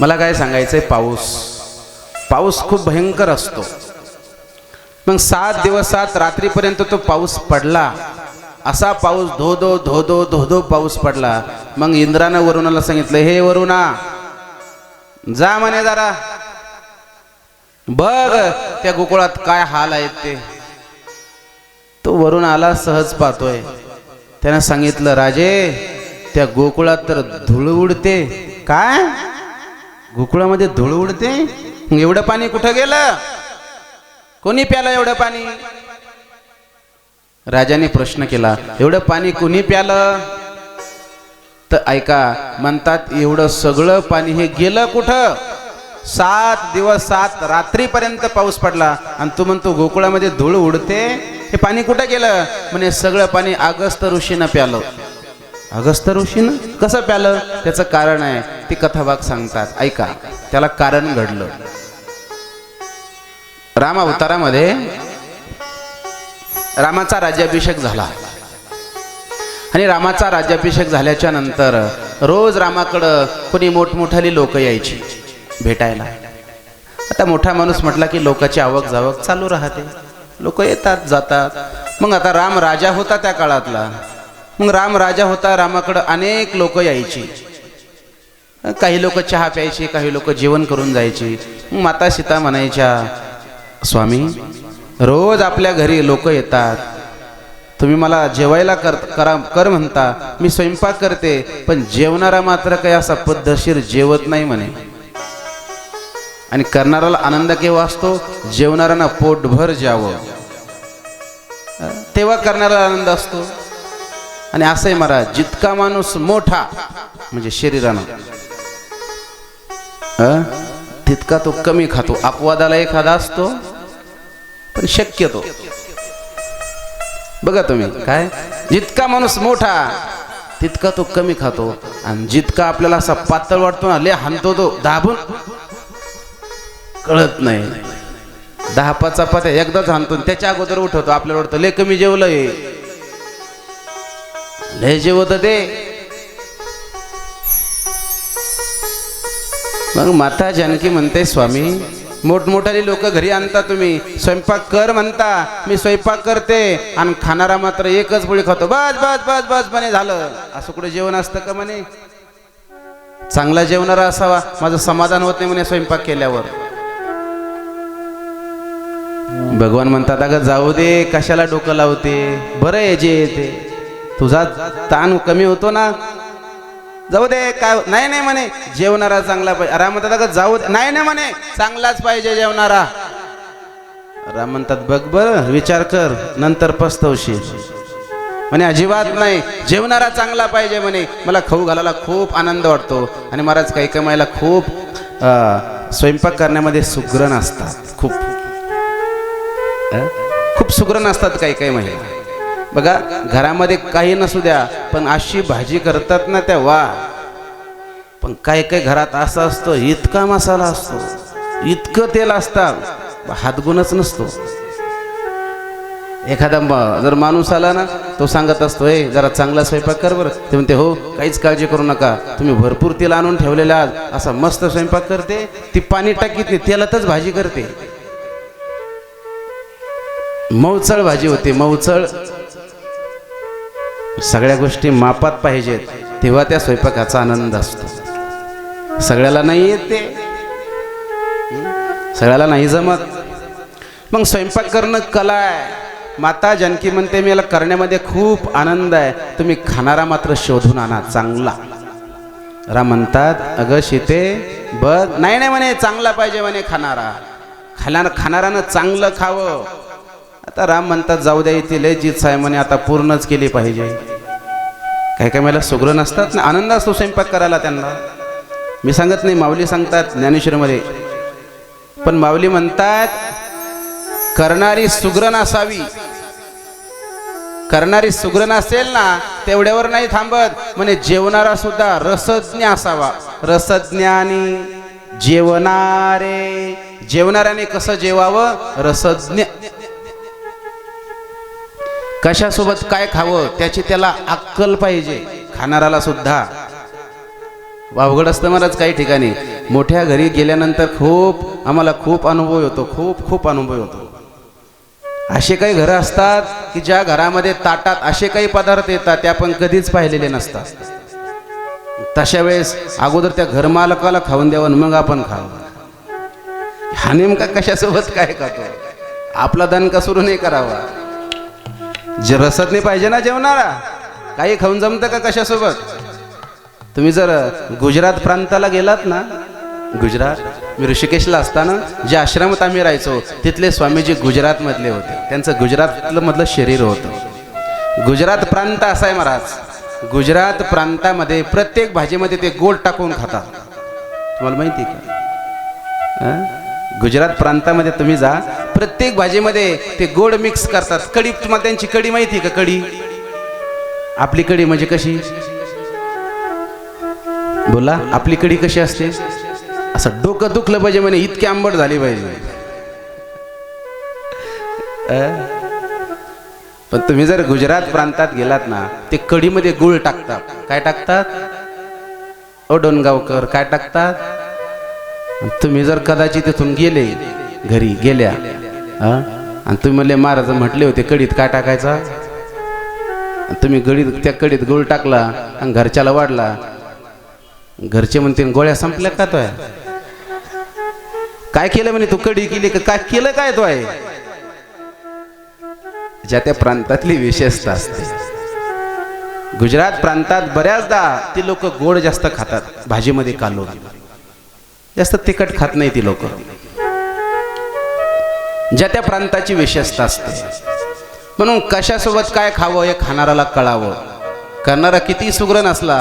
मला काय सांगायचंय? पाऊस. पाऊस खूप भयंकर असतो. मग सात दिवस सात रात्रीपर्यंत तो पाऊस पडला. असा पाऊस धो धो धो धो धो धो पाऊस पडला. मग इंद्रानं वरुणाला सांगितलं हे वरुणा जा म्हणे जरा. बघ त्या गोकुळात काय हाल आहेत ते. तो वरून आला सहज पाहतोय. त्यानं सांगितलं राजे त्या गोकुळात तर धूळ उडते. काय? गोकुळामध्ये धूळ उडते? एवढं पाणी कुठं गेलं? कोणी प्यालं एवढं पाणी? राजाने प्रश्न केला एवढं पाणी कोणी प्यालं? तर ऐका म्हणतात एवढं सगळं पाणी हे गेलं कुठं? सात दिवस सात रात्रीपर्यंत पाऊस पडला. आणि तू म्हणतो गोकुळामध्ये धूळ उडते? हे पाणी कुठं गेलं? म्हणे सगळं पाणी अगस्त ऋषीनं प्यालं. अगस्त ऋषीनं कसं प्यालं? त्याचं कारण आहे ती कथाभाग सांगतात. ऐका त्याला कारण घडलं. राम अवतारामध्ये रामाचा राज्याभिषेक झाला. आणि रामाचा राज्याभिषेक झाल्याच्यानंतर रोज रामाकडं कोणी मोठमोठाली लोक यायची भेटायला. आता मोठा माणूस म्हटला की लोकाची आवक जावक चालू राहते. लोक येतात जातात. मग आता राम राजा होता त्या काळातला. मग राम राजा होता रामाकडं अनेक लोक यायची. काही लोक चहा प्यायची काही लोक जेवण करून जायची. माता सीता म्हणायच्या स्वामी रोज आपल्या घरी लोक येतात. तुम्ही मला जेवायला कर करा कर म्हणता. मी स्वयंपाक करते पण जेवणारा मात्र काही असा पद्धतशीर जेवत नाही म्हणे. आणि करणाऱ्याला आनंद केव्हा असतो? जेवणाऱ्यांना पोटभर जावं. तेव्हा करणाऱ्याला आनंद असतो. आणि असंही महाराज जितका माणूस मोठा म्हणजे शरीरानं तितका तो कमी खातो. अपवादाला एखादा असतो पण शक्यतो. बघा तुम्ही काय? जितका माणूस मोठा तितका तो कमी खातो. आणि जितका आपल्याला असा पातळ वाटतो ना ले हाणतो तो दाबून कळत नाही. दहा पाच एकदाच हाणतो आणि त्याच्या अगोदर उठवतो. आपल्याला वाटतं ले कमी जेवलंय. लय होत ते. मग माता जानकी म्हणते स्वामी मोठमोठाली लोक घरी आणता तुम्ही. स्वयंपाक कर म्हणता. मी स्वयंपाक करते आणि खाणारा मात्र एकच पोळी खातो. बस बस बस बस म्हणे झालं. असं कुठे जेवण असतं का म्हणे? चांगला जेवणारा असावा. माझं समाधान होत नाही म्हणे स्वयंपाक केल्यावर. भगवान म्हणतात अगं जाऊ दे कशाला डोकं लावते? बरं आहे जे येते तुझा ताण कमी होतो ना? जाऊ दे काय नाही नाही म्हणे जेवणारा चांगला पाहिजे. राम म्हणतात अगं जाऊ दे. नाही नाही म्हणे चांगलाच पाहिजे जेवणारा. राम म्हणतात बघ बर विचार कर नंतर पस्तवशील. म्हणे अजिबात नाही. जेवणारा चांगला पाहिजे म्हणे. मला खाऊ घालायला खूप आनंद वाटतो. आणि महाराज काही कमायला खूप स्वयंपाक करण्यामध्ये सुग्रण असतात खूप. खूप सुग्रण असतात काही काही महिला. बघा घरामध्ये काही नसू द्या पण अशी भाजी करतात ना त्या वा. पण काही काही घरात असं असतं इतका मसाला असतो इतकं तेल असतं. हातगुणच नसतो. एखादा जर माणूस आला ना तो सांगत असतो हे जरा चांगला स्वयंपाक कर बरं. ते म्हणते हो काहीच काळजी करू नका. तुम्ही भरपूर तेल आणून ठेवलेलं आज. असा मस्त स्वयंपाक करते. ती पाणी टाकीत नाही तेलातच भाजी करते. मऊचळ भाजी होते मऊचळ. सगळ्या गोष्टी मापात पाहिजेत तेव्हा त्या स्वयंपाकाचा आनंद असतो. सगळ्याला नाही येत ते. सगळ्याला नाही जमत. मग स्वयंपाक करणं कला आहे. माता जानकी म्हणते मी याला करण्यामध्ये खूप आनंद आहे. तुम्ही खाणारा मात्र शोधून आणा चांगला. रा म्हणतात अगं शिते बघ. नाही नाही म्हणे चांगला पाहिजे म्हणे खाणारा. खाला खाणारानं चांगलं खावं. आता राम म्हणतात जाऊ द्या इथे लय जीत साहेबांनी आता पूर्णच केली पाहिजे. काही काही मला सुग्र नसतात ना आनंद असतो स्वयंपाक करायला त्यांना. मी सांगत नाही माऊली सांगतात ज्ञानेश्वरमध्ये. पण माऊली म्हणतात करणारी सुग्रण असावी करणारी सुग्रण असेल ना तेवढ्यावर नाही थांबत. म्हणे जेवणारा सुद्धा रसज्ञ असावा. रसज्ञानी जेवणारे. जेवणाऱ्याने कसं जेवावं? रसज्ञ कशासोबत काय खावं त्याची त्याला अक्कल पाहिजे. खाणाराला सुद्धा. वावगड असतं महाराज काही ठिकाणी. मोठ्या घरी गेल्यानंतर खूप आम्हाला खूप अनुभव होतो खूप खूप अनुभव होतो असे काही घरं असतात की ज्या घरामध्ये ताटात असे काही पदार्थ येतात ते आपण कधीच पाहिलेले नसतात. तशा वेळेस अगोदर त्या घरमालकाला खाऊन द्यावं आणि मग आपण खावं. हा नेमका कशासोबत काय खातो? आपला दणका सुरू नाही करावा. जे रसत नाही पाहिजे ना जेवणारा काही खाऊन जमतं का कशासोबत? तुम्ही जर गुजरात प्रांताला गेलात ना गुजरात मी ऋषिकेशला असताना जे आश्रमात आम्ही राहायचो तिथले स्वामीजी गुजरातमधले होते. त्यांचं गुजरातलं मधलं शरीर होतं. गुजरात प्रांत असा आहे महाराज. गुजरात प्रांतामध्ये प्रत्येक भाजीमध्ये ते गोड टाकून खातात. तुम्हाला माहिती आहे का? गुजरात प्रांतामध्ये तुम्ही जा प्रत्येक भाजीमध्ये ते गोड मिक्स करतात. कढी तुम्हाला त्यांची कढी माहिती आहे का कढी? आपली कढी म्हणजे कशी? बोला आपली कढी कशी असते? असं डोकं दुखलं पाहिजे म्हणे इतकी आंबट झाली पाहिजे. पण तुम्ही जर गुजरात प्रांतात गेलात ना ते कढीमध्ये गुळ टाकतात. काय टाकतात? ओ डोनगावकर काय टाकतात? तुम्ही जर कदाचित तिथून गेले घरी गेल्या आणि तुम्ही म्हणले महाराज म्हटले होते कडीत काय टाकायचा? आणि तुम्ही गडीत त्या कडीत गुळ टाकला आणि घरच्याला वाढला. घरचे म्हणते गोळ्या संपल्या का तो आहे काय केलं म्हणे तू? कडी केली का? काय केलं काय तो आहे ज्या त्या प्रांतातली विशेषता असते. गुजरात प्रांतात बऱ्याचदा ती लोक गोड जास्त खातात भाजीमध्ये कालवून जास्त तिखट खात नाही ती लोक. ज्या त्या प्रांताची विशेषता असते. म्हणून कशासोबत काय खावं हे खाणाराला कळावं. करणारा किती सुग्रण असला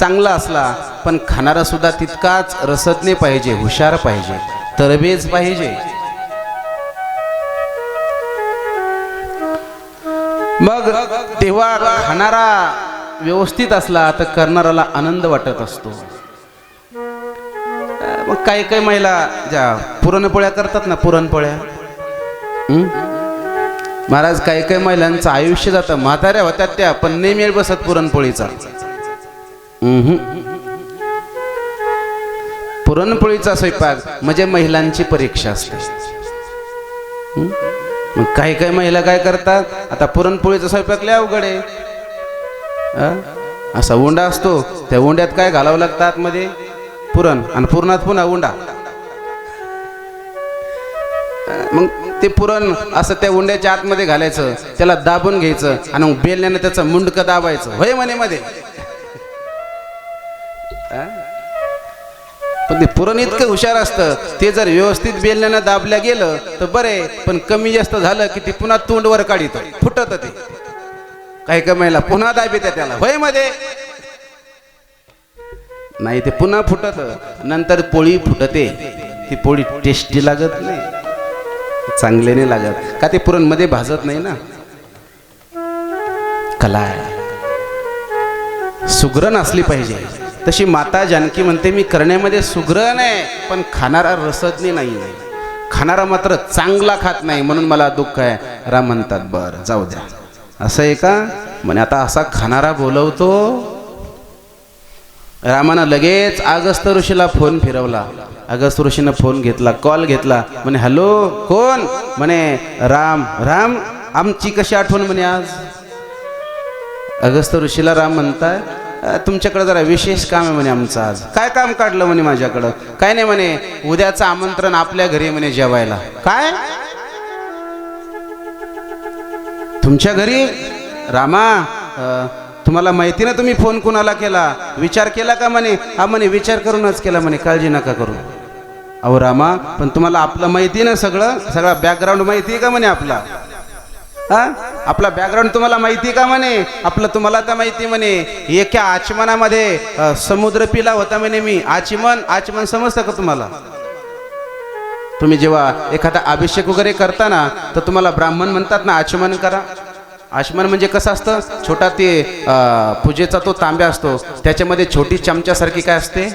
चांगला असला पण खाणारा सुद्धा तितकाच रसदने पाहिजे हुशार पाहिजे तरबेज पाहिजे. मग तेव्हा खाणारा व्यवस्थित असला तर करणाराला आनंद वाटत असतो. मग काही काही महिला ज्या पुरणपोळ्या करतात ना पुरणपोळ्या महाराज काही काही महिलांचं आयुष्य जातं. म्हाताऱ्या होत्या त्या पण नाही मेळ बसत पुरणपोळीचा. पुरणपोळीचा स्वयंपाक म्हणजे महिलांची परीक्षा असते. मग काही काही महिला काय करतात? आता पुरणपोळीचा स्वयंपाक लय अवघड आहे. असा उंडा असतो. त्या उंड्यात काय घालावं लागतं आतमध्ये? पुरण. आणि पुरणात पुन्हा उंडा. मग ते पुरण असं त्या उंड्याच्या आतमध्ये घालायचं त्याला दाबून घ्यायचं आणि मग बेलण्यानं त्याचं मुंडकं दाबायचं. होय म्हणे मध्ये? पण ते पुरण इतकं हुशार असतं ते जर व्यवस्थित बेलण्यानं दाबल्या गेलं तर बरे पण कमी जास्त झालं की ते पुन्हा तोंडवर काढित फुटत ते. काही कमायला पुन्हा दाबित त्याला. होयमध्ये? नाही ते पुन्हा फुटत. नंतर पोळी फुटते. ती पोळी टेस्टी लागत नाही. चांगले नाही लागत. का ते पुरणमध्ये भाजत नाही ना? कला आहे. सुग्रण असली पाहिजे. तशी माता जानकी म्हणते मी करण्यामध्ये सुग्रण आहे पण खाणारा रसज्ञ नाही. खाणारा मात्र चांगला खात नाही म्हणून मला दुःख आहे. राम म्हणतात बर जाऊ द्या. असं आहे का? म्हणे आता असा खाणारा बोलवतो रामानं लगेच अगस्त ऋषीला फोन फिरवला. अगस्त ऋषीनं फोन घेतला कॉल घेतला. म्हणे हॅलो कोण? म्हणे राम. राम आमची कशी आठवण? म्हणे आज. अगस्त ऋषीला राम म्हणताय तुमच्याकडे जरा विशेष काम आहे म्हणे आमचं आज. काय काम काढलं म्हणे माझ्याकडं? काय नाही म्हणे उद्याचं आमंत्रण आपल्या घरी म्हणे जेवायला. काय? तुमच्या घरी? रामा तुम्हाला माहिती ना तुम्ही फोन कुणाला केला? विचार केला का म्हणे? हा म्हणे विचार करूनच केला म्हणे काळजी नका करू. अहो रामा पण तुम्हाला आपलं माहिती ना सगळं? सगळा बॅकग्राऊंड माहिती आहे का म्हणे आपला? हा? आपला बॅकग्राऊंड तुम्हाला माहिती का म्हणे? आपलं तुम्हाला तर माहिती म्हणे. एका आचमनामध्ये समुद्र पिला होता म्हणे मी. आचमन आचमन समजतं का तुम्हाला? तुम्ही जेव्हा एखादा अभिषेक वगैरे करता ना तर तुम्हाला ब्राह्मण म्हणतात ना आचमन करा. आश्मन म्हणजे कसं असतं? छोटा ते पूजेचा तो तांब्या असतो. त्याच्यामध्ये छोटी चमच्यासारखी काय असते?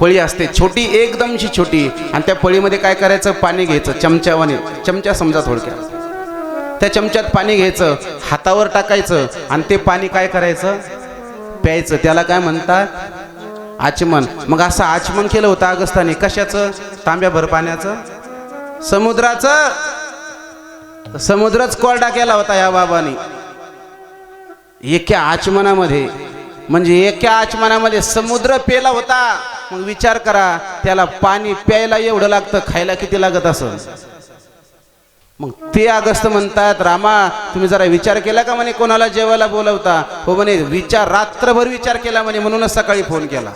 पळी असते. छोटी एकदमशी छोटी. आणि त्या पळीमध्ये काय करायचं? पाणी घ्यायचं. चमच्यावाने. चमचा समजा थोडक्यात. त्या चमच्यात पाणी घ्यायचं. हातावर टाकायचं. आणि ते पाणी काय करायचं? प्यायचं. त्याला काय म्हणतात? आचमन. मग असं आचमन केलं होतं अगस्ताने कशाचं? तांब्या भर पाण्याचं? समुद्राचं. समुद्रच कोरडा केला होता या बाबाने. एका आचमनामध्ये म्हणजे एका आचमनामध्ये समुद्र पेला होता. मग विचार करा त्याला पाणी प्यायला एवढं लागतं खायला किती लागत असं? मग ते अगस्त म्हणतात रामा तुम्ही जरा विचार केला का म्हणे कोणाला जेवायला बोलवता? हो म्हणे विचार रात्रभर विचार केला म्हणे म्हणूनच सकाळी फोन केला.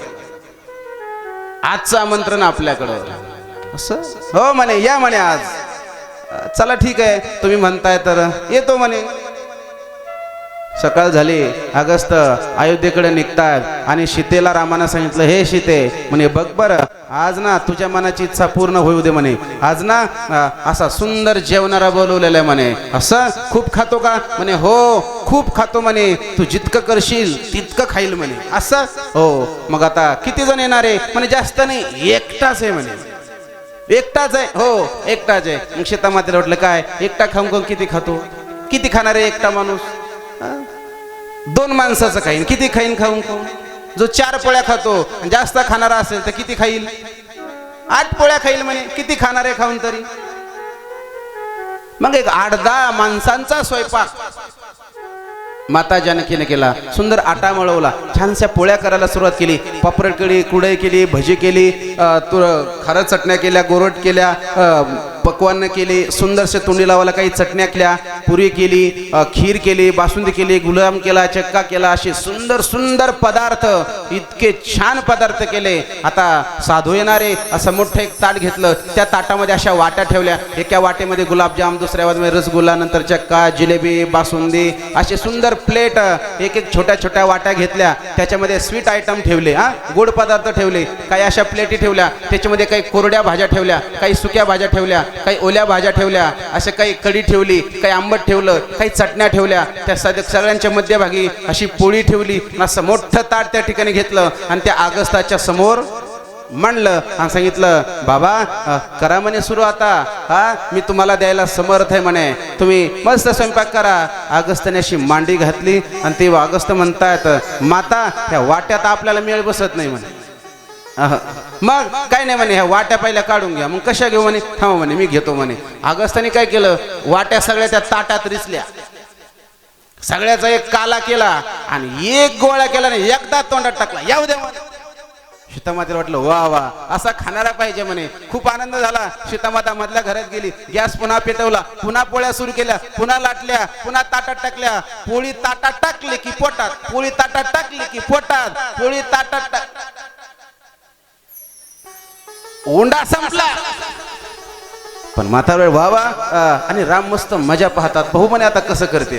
आजचं आमंत्रण आपल्याकडं. असं? हो म्हणे या म्हणे आज. चला ठीक आहे तुम्ही म्हणताय तर. येतो म्हणे. सकाळ झाली अगस्त अयोध्येकडे निघतात आणि सीतेला रामानं सांगितलं हे सीते म्हणे बघ बरं आज ना तुझ्या मनाची इच्छा पूर्ण होऊ दे म्हणे. आज ना असा सुंदर जेवणारा बोलवलेला आहे म्हणे. असं? खूप खातो का? म्हणे हो खूप खातो म्हणे. तू जितकं करशील तितकं खाईल म्हणे. असं? हो. मग आता किती जण येणार आहे? म्हणे जास्त नाही एकटाच आहे म्हणे. एकटाच आहे. हो एकटाच आहे. मग शेतामध्ये म्हटलं काय? एकटा खाऊन खाऊन किती खातो? किती खाणार आहे एकटा माणूस? दोन माणसाचं खाईन. किती खाईन खाऊन खाऊन? जो चार पोळ्या खातो जास्त खाणारा असेल तर किती खाईल? आठ पोळ्या खाईल म्हणे. किती खाणार आहे खाऊन तरी? मग एक आठ दहा माणसांचा स्वयंपाक. माता जानकीने केला. सुंदर आटा मळवला. छानशा पोळ्या करायला सुरुवात केली. पापड केली कुडई केली भजी केली तुर खारट चटण्या केल्या गोरट केल्या पकवान केले सुंदरसे तोंडी लावायला काही चटण्या केल्या पुरी केली खीर केली बासुंदी केली गुलाम केला चक्का केला असे सुंदर सुंदर पदार्थ इतके छान पदार्थ केले. आता साधू येणारे असं मोठं एक ताट घेतलं त्या ताटामध्ये अशा वाट्या ठेवल्या. एका वाटेमध्ये गुलाबजाम दुसऱ्या वाटेमध्ये रसगुल्ला नंतर चक्का जिलेबी बासुंदी असे सुंदर प्लेट एक एक छोट्या छोट्या वाट्या घेतल्या. त्याच्यामध्ये स्वीट आयटम ठेवले हा गोड पदार्थ ठेवले काही अशा प्लेटी ठेवल्या. त्याच्यामध्ये काही कोरड्या भाज्या ठेवल्या काही सुक्या भाज्या ठेवल्या. काही ओल्या भाज्या ठेवल्या असे काही कढी ठेवली काही आंबट ठेवलं काही चटण्या ठेवल्या त्या सगळ्यांच्या मध्यभागी अशी पोळी ठेवली असं मोठं ताट त्या ठिकाणी घेतलं आणि त्या आगस्ताच्या समोर म्हणलं आणि सांगितलं बाबा करा म्हणे सुरू आता. हा मी तुम्हाला द्यायला समर्थ आहे म्हणे. तुम्ही मस्त स्वयंपाक करा. अगस्ताने अशी मांडी घातली आणि ते अगस्त म्हणतायत माता ह्या वाट्यात आपल्याला मेळ बसत नाही म्हणे. मग काय नाही म्हणे ह्या वाट्या पहिल्या काढून घ्या. मग कशा घेऊ म्हणे? थांब म्हणे मी घेतो म्हणे. अगस्ताने काय केलं? वाट्या सगळ्या त्या ताटात रिसल्या. सगळ्याचा एक काला केला आणि एक गोळा केला आणि एकदा तोंडात टाकला. येऊ दे म्हणे. सीतामातेला वाटलं वा वा असा खाणारा पाहिजे म्हणे. खूप आनंद झाला. सीतामाता मधल्या घरात गेली. गॅस पुन्हा पेटवला. पुन्हा पोळ्या सुरू केल्या. पुन्हा लाटल्या. पुन्हा ताटात टाकल्या. पोळी ताटात टाकली की पोटात. पोळी ताटात टाकली की पोटात. पोळी ताटात टाक ओंडा संपला. पण म्हातारा वा वा आणि राम मस्त मजा पाहतात. भाऊ म्हणे आता कसं करते?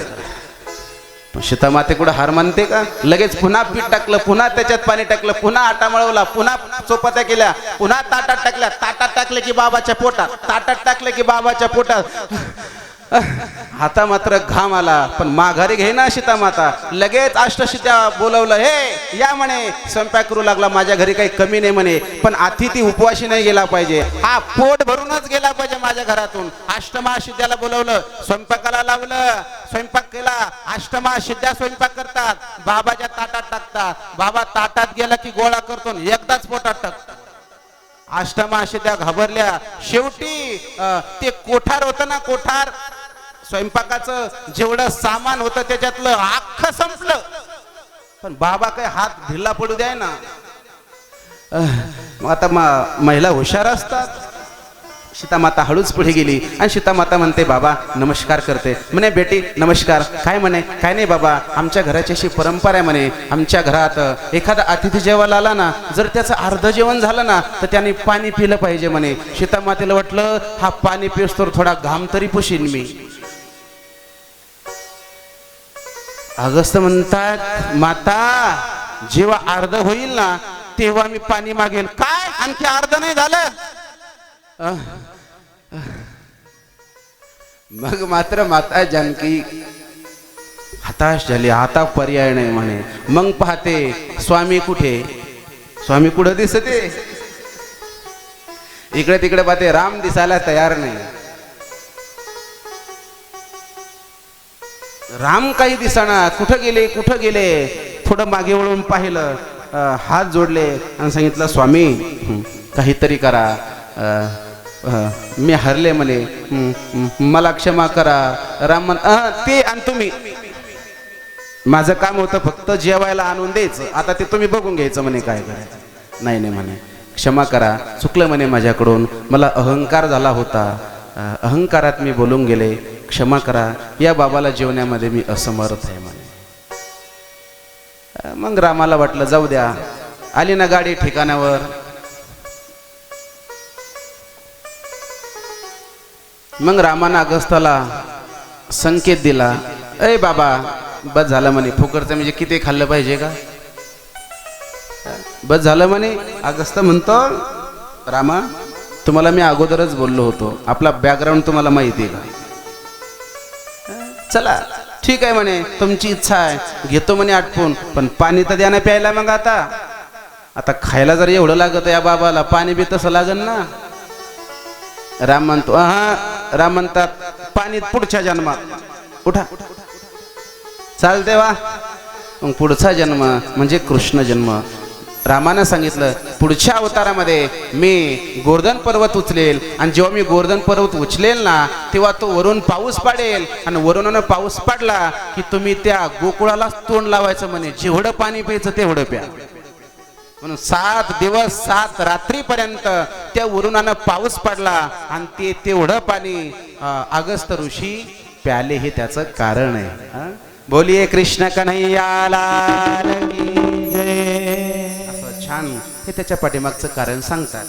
पण सीतामाते कुठं हार मानते का? लगेच पुन्हा पीठ टाकलं पुन्हा त्याच्यात पाणी टाकलं पुन्हा आटा मळवला पुन्हा चोपात्या केल्या पुन्हा ताटात टाकल्या. ताटात टाकले की बाबाच्या पोटात ताटात टाकले की बाबाच्या पोटात. हाता मात्र घाम आला पण माघारी घे ना सीतामाता. लगेच अष्टशित्या बोलवलं हे या म्हणे. स्वयंपाक करू लागला माझ्या घरी काही कमी नाही म्हणे. पण अतिथी उपवाशी नाही गेला पाहिजे. हा पोट भरूनच गेला पाहिजे माझ्या घरातून. अष्टमा सिद्ध्याला बोलवलं स्वयंपाकाला लावलं. स्वयंपाक केला. अष्टमा स्वयंपाक करतात. बाबाच्या ताटात टाकतात. बाबा ताटात गेला की गोळा करतो एकदाच पोटात टाकतात. अष्टमा घाबरल्या. शेवटी ते कोठार होतं ना कोठार स्वयंपाकाचं जेवढं सामान होतं त्याच्यातलं अख्खं संपलं. पण बाबा काय हात ढिल्ला पडू द्याय ना. आता महिला हुशार असतात. सीतामाता हळूच पुढे गेली आणि सीतामाता म्हणते बाबा नमस्कार करते. म्हणे बेटी नमस्कार. काय म्हणे? काय नाही बाबा आमच्या घराची अशी परंपरा आहे म्हणे. आमच्या घरात एखादा अतिथी जेवायला आला ना जर त्याचं अर्ध जेवण झालं ना तर त्याने पाणी पिलं पाहिजे म्हणे. सीतामातेला वाटलं हा पाणी पिऊस तर थोडा घाम तरी पुशीन मी. अगस्त म्हणतात माता जेव्हा अर्ध होईल ना तेव्हा मी पाणी मागेल काय? आणखी अर्ध नाही झालं? मग मात्र माता जानकी हताश झाली. आता पर्याय नाही म्हणे. मग पाहते स्वामी कुठे? स्वामी कुठं दिसते? इकडे तिकडे पाहते. राम दिसायला तयार नाही. राम काही दिसाना कुठं गेले कुठं गेले? थोडं मागे वळून पाहिलं हात जोडले आणि सांगितलं स्वामी काहीतरी करा. मी हरले म्हणे. मला क्षमा करा. राम म्हण ते आणि तुम्ही. माझं काम होतं फक्त जेवायला आणून द्यायचं. आता ते तुम्ही बघून घ्यायचं म्हणे काय करायचं. नाही नाही म्हणे. क्षमा करा. चुकलं म्हणे माझ्याकडून. मला अहंकार झाला होता. अहंकारात मी बोलून गेले. क्षमा करा. या बाबाला जेवण्यामध्ये मी असमर्थ आहे म्हणे. मग रामाला वाटलं जाऊ द्या. आली ना गाडी ठिकाणावर. मग रामानं अगस्ताला संकेत दिला अय बाबा बस झालं म्हणे. फुकरचं म्हणजे किती खाल्लं पाहिजे का? बस झालं म्हणे. अगस्त म्हणतो रामा तुम्हाला मी अगोदरच बोललो होतो. आपला बॅकग्राऊंड तुम्हाला माहिती आहे का? चला ठीक आहे म्हणे तुमची इच्छा आहे. घेतो म्हणे आटपून पण पाणी तर द्या ना प्यायला मग आता. आता खायला जर एवढं लागत या बाबाला पाणी बी तसं लागन ना. राम म्हणतो हा. राम म्हणतात पाणी पुढच्या जन्मात. उठा. चालते वा मग पुढचा जन्म म्हणजे कृष्ण जन्म. रामानं सांगितलं पुढच्या अवतारामध्ये मी गोर्धन पर्वत उचलेल आणि जेव्हा मी गोर्धन पर्वत उचलेल ना तेव्हा तो वरून पाऊस पाडेल आणि वरून पाऊस पाडला की तुम्ही त्या गोकुळाला तोंड लावायचं म्हणे. जेवढं पाणी प्यायचं तेवढं प्या. म्हणून सात दिवस सात रात्रीपर्यंत त्या वरुणानं पाऊस पडला आणि ते तेवढं पाणी अगस्त ऋषी प्याले हे त्याचं कारण आहे. बोलिये कृष्ण कन्हैया हे त्याच्या पाठीमागचं कारण सांगतात.